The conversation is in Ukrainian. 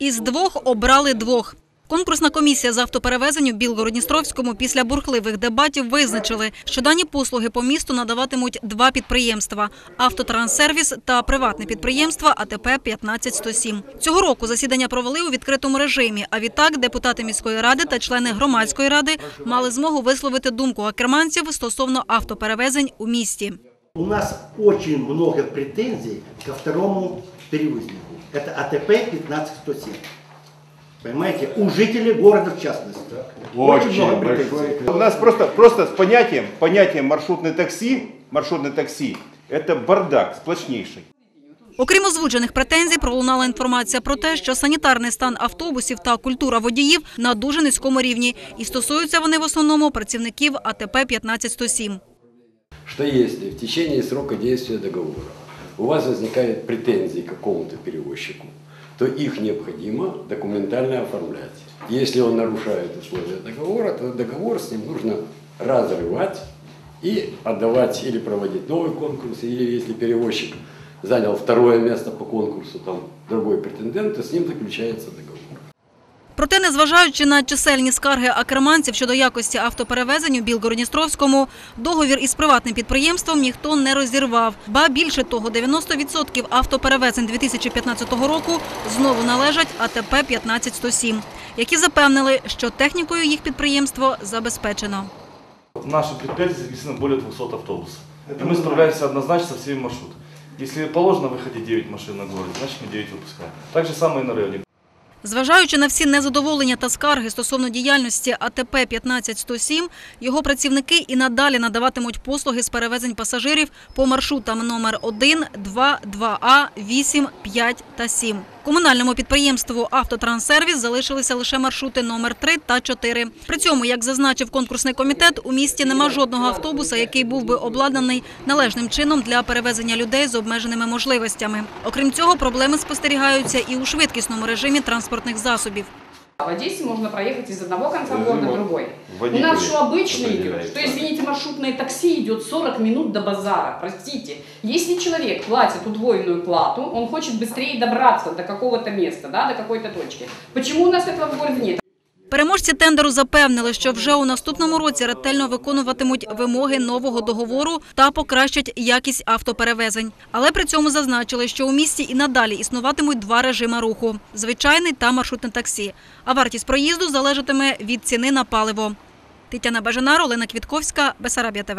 Із двох обрали двох. Конкурсна комісія з автоперевезень у Білгородністровському після бурхливих дебатів визначили, що дані послуги по місту надаватимуть два підприємства – «Автотранссервіс» та приватне підприємство АТП 15107. Цього року засідання провели у відкритому режимі, а відтак депутати міської ради та члени громадської ради мали змогу висловити думку акерманців стосовно автоперевезень у місті. У нас очень много претензий ко второму перевознику. Это АТП 15107. Понимаете? У жителей города в частности. Очень большой. У нас просто, просто с понятием, понятием маршрутное такси, маршрутное такси, это бардак сплошнейший. Окрім озвучених претензій, пролунала інформація про те, що санітарний стан автобусів та культура водіїв на дуже низькому рівні, і стосуються вони в основному працівників АТП 15107. Что если в течение срока действия договора у вас возникают претензии к какому-то перевозчику, то их необходимо документально оформлять. Если он нарушает условия договора, то договор с ним нужно разрывать и отдавать или проводить новый конкурс, или если перевозчик занял второе место по конкурсу, там другой претендент, то с ним заключается договор. Проте, незважаючи на чисельні скарги акерманців щодо якості автоперевезень у Білгородністровському, договір із приватним підприємством ніхто не розірвав. Ба більше того, 90% автоперевезень 2015 року знову належать АТП 15107, які запевнили, що технікою їх підприємство забезпечено. В нашем предприятии зарегистрировано более 200 автобусов. И мы справляемся однозначно со всеми маршрутами. Если положено выходить 9 машин на город, значит мы 9 выпускаем. Так же самое и на районе. Зважаючи на всі незадоволення та скарги стосовно діяльності АТП 15107, його працівники і надалі надаватимуть послуги з перевезень пасажирів по маршрутам номер 1, 2, 2А, 8, 5 та 7. Комунальному підприємству «Автотранссервіс» залишилися лише маршрути номер 3 та 4. При цьому, як зазначив конкурсний комітет, у місті нема жодного автобуса, який був би обладнаний належним чином для перевезення людей з обмеженими можливостями. Окрім цього, проблеми спостерігаються і у швидкісному режимі транспортних засобів. В Одессе можно проехать из одного конца города в другой. У нас что обычно идет, что, извините, маршрутное такси идет 40 минут до базара, простите. Если человек платит удвоенную плату, он хочет быстрее добраться до какого-то места, да, до какой-то точки. Почему у нас этого в городе нет? Переможці тендеру запевнили, що вже у наступному році ретельно виконуватимуть вимоги нового договору та покращать якість автоперевезень. Але при цьому зазначили, що у місті і надалі існуватимуть два режими руху – звичайний та маршрутне таксі. А вартість проїзду залежатиме від ціни на паливо. Тетяна Бажанар, Олена Квітковська, Бесарабія ТВ.